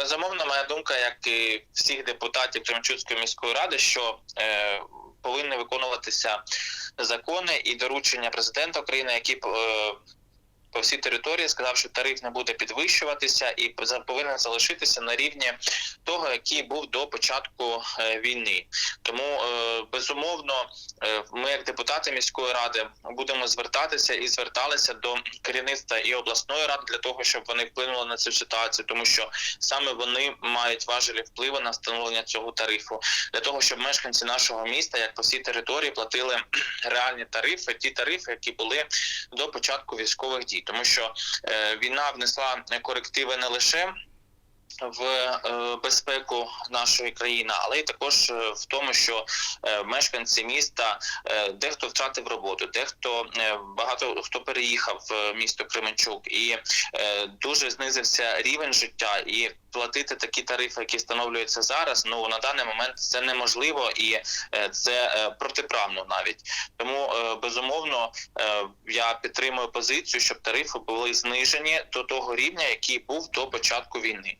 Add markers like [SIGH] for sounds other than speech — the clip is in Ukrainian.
Безумовно, моя думка, як і всіх депутатів Кремчуцької міської ради, що е, повинні виконуватися закони і доручення президента України, які е, по всій території сказав, що тариф не буде підвищуватися і повинен залишитися на рівні того, який був до початку е, війни. Тому е, безумовно, е, ми, як депутати міської ради, будемо звертатися і зверталися до керівництва і обласної ради для того, щоб вони вплинули на цю ситуацію, тому що саме вони мають важелі впливу на встановлення цього тарифу, для того, щоб мешканці нашого міста, як по всій території, платили [CLEARS THROAT] реальні тарифи, ті тарифи, які були до початку військових дій, тому що е, війна внесла корективи не лише. В е, безпеку нашої країни, але й також е, в тому, що е, мешканці міста дехто втратив роботу, дехто багато хто переїхав в місто Кременчук, і дуже знизився рівень життя. І платити такі тарифи, які встановлюються зараз, ну на даний момент це неможливо і це протиправно навіть. Тому безумовно я підтримую позицію, щоб тарифи були знижені до того рівня, який був до початку війни.